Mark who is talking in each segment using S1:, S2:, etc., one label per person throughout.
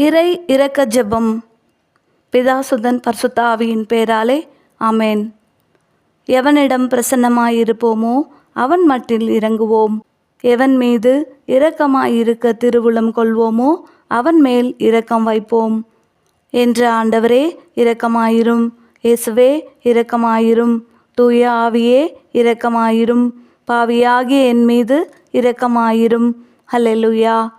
S1: இறை இரக்க ஜெபம் பிதாசுதன் பர்சுத்தாவியின் பேராலே அமேன் எவனிடம் பிரசன்னமாயிருப்போமோ அவன் மட்டில் இறங்குவோம். எவன் மீது இரக்கமாயிருக்க திருவுளம் கொள்வோமோ அவன் மேல் இரக்கம் வைப்போம். என்ற ஆண்டவரே இரக்கமாயிரும். இயேசுவே இரக்கமாயிரும். தூய ஆவியே இரக்கமாயிரும். பாவியாகிய என் மீது இரக்கமாயிரும். ஹலெலுயா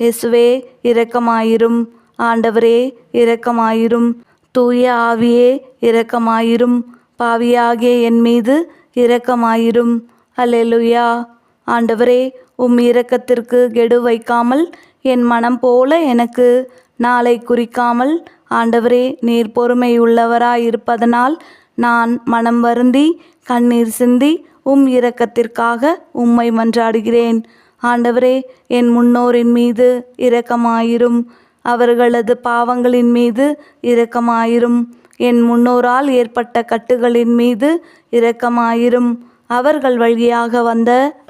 S1: இயேசுவே இரக்கமாயிரும். ஆண்டவரே இரக்கமாயிரும். தூய ஆவியே இரக்கமாயிரும். பாவியாகிய என் மீது இரக்கமாயிரும். அல்லேலுயா. ஆண்டவரே உம் இரக்கத்திற்கு கெடு வைக்காமல் என் மனம் போல எனக்கு நாளை குறிக்காமல் ஆண்டவரே நீர் பொறுமையுள்ளவராயிருப்பதனால் நான் மனம் வருந்தி கண்ணீர் சிந்தி உம் இரக்கத்திற்காக உம்மை மன்றாடுகிறேன். ஆண்டவரே என் முன்னோரின் மீது இரக்கமாயிரும். அவர்களது பாவங்களின் மீது இரக்கமாயிரும். என் முன்னோரால் ஏற்பட்ட கட்டுகளின் மீது இரக்கமாயிரும். அவர்கள் வழியாக வந்த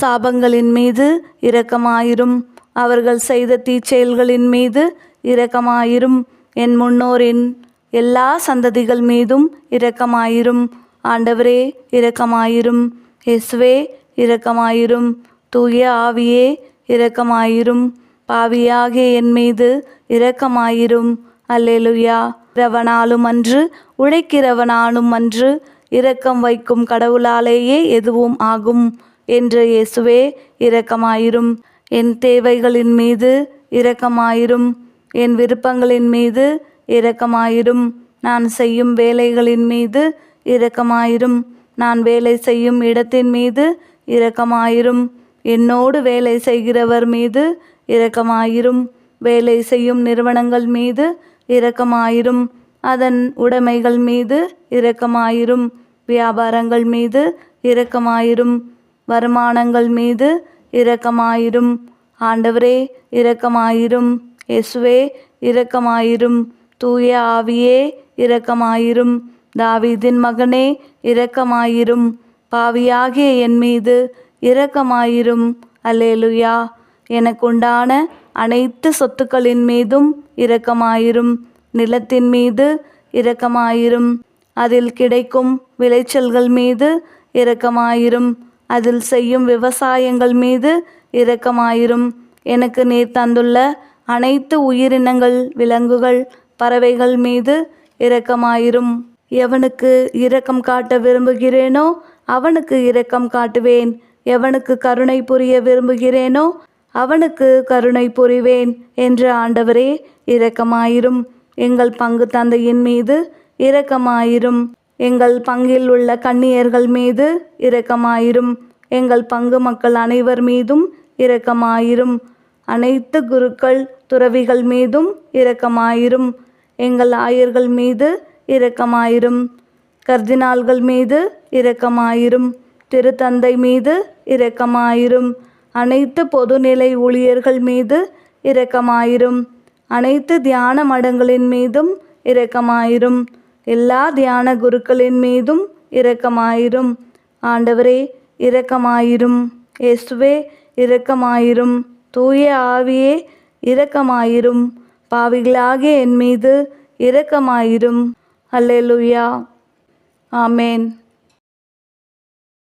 S1: சாபங்களின் மீது இரக்கமாயிரும். அவர்கள் செய்த தீச்செயல்களின் மீது இரக்கமாயிரும். என் முன்னோரின் எல்லா சந்ததிகள் மீதும் இரக்கமாயிரும். ஆண்டவரே இரக்கமாயிரும். இயேசுவே இரக்கமாயிரும். தூய ஆவியே இரக்கமாயிரும். பாவியாகிய என் மீது இரக்கமாயிரும். அல்லேலுயா. இரவனாலும் அன்று உழைக்கிறவனாலும் அன்று இரக்கம் வைக்கும் கடவுளாலேயே எதுவும் ஆகும் என்று இயேசுவே இரக்கமாயிரும். என் தேவைகளின் மீது இரக்கமாயிரும். என் விருப்பங்களின் மீது இரக்கமாயிரும். நான் செய்யும் வேலைகளின் மீது இரக்கமாயிரும். நான் வேலை செய்யும் இடத்தின் மீது இரக்கமாயிரும். என்னோடு வேலை செய்கிறவர் மீது இரக்கமாயிரும். வேலை செய்யும் நிறுவனங்கள் மீது இரக்கமாயிரும். அதன் உடைமைகள் மீது இரக்கமாயிரும். வியாபாரங்கள் மீது இரக்கமாயிரும். வருமானங்கள் மீது இரக்கமாயிரும். ஆண்டவரே இரக்கமாயிரும். எஸ்வே இரக்கமாயிரும். தூய ஆவியே இரக்கமாயிரும். தாவீதின் மகனே இரக்கமாயிரும். பாவியாகிய என் மீது இரக்கமாயிரும். அல்லேலுயா. எனக்குண்டான அனைத்து சொத்துக்களின் மீதும் இரக்கமாயிரும். நிலத்தின் மீது இரக்கமாயிரும். அதில் கிடைக்கும் விளைச்சல்கள் மீது இரக்கமாயிரும். அதில் செய்யும் விவசாயங்கள் மீது இரக்கமாயிரும். எனக்கு நீர் தந்துள்ள அனைத்து உயிரினங்கள் விலங்குகள் பறவைகள் மீது இரக்கமாயிரும். எவனுக்கு இரக்கம் காட்ட விரும்புகிறேனோ அவனுக்கு இரக்கம் காட்டுவேன். எவனுக்கு கருணை புரிய விரும்புகிறேனோ அவனுக்கு கருணை புரிவேன் என்று ஆண்டவரே இரக்கமாயிரும். எங்கள் பங்கு தந்தையின் மீது இரக்கமாயிரும். எங்கள் பங்கில் உள்ள கண்ணியர்கள் மீது இரக்கமாயிரும். எங்கள் பங்கு மக்கள் அனைவர் மீதும் இரக்கமாயிரும். அனைத்து குருக்கள் துறவிகள் மீதும் இரக்கமாயிரும். எங்கள் ஆயர்கள் மீது இரக்கமாயிரும். கர்தினால்கள் மீது இரக்கமாயிரும். திருத்தந்தை மீது இரக்கமாயிரும். அனைத்து பொதுநிலை ஊழியர்கள் மீது இரக்கமாயிரும். அனைத்து தியான மடங்களின் மீதும் இரக்கமாயிரும். எல்லா தியான குருக்களின் மீதும் இரக்கமாயிரும். ஆண்டவரே இரக்கமாயிரும். இயேசுவே இரக்கமாயிரும். தூய ஆவியே இரக்கமாயிரும். பாவிகளாகிய என் மீது இரக்கமாயிரும். அல்லேலுயா. ஆமேன்.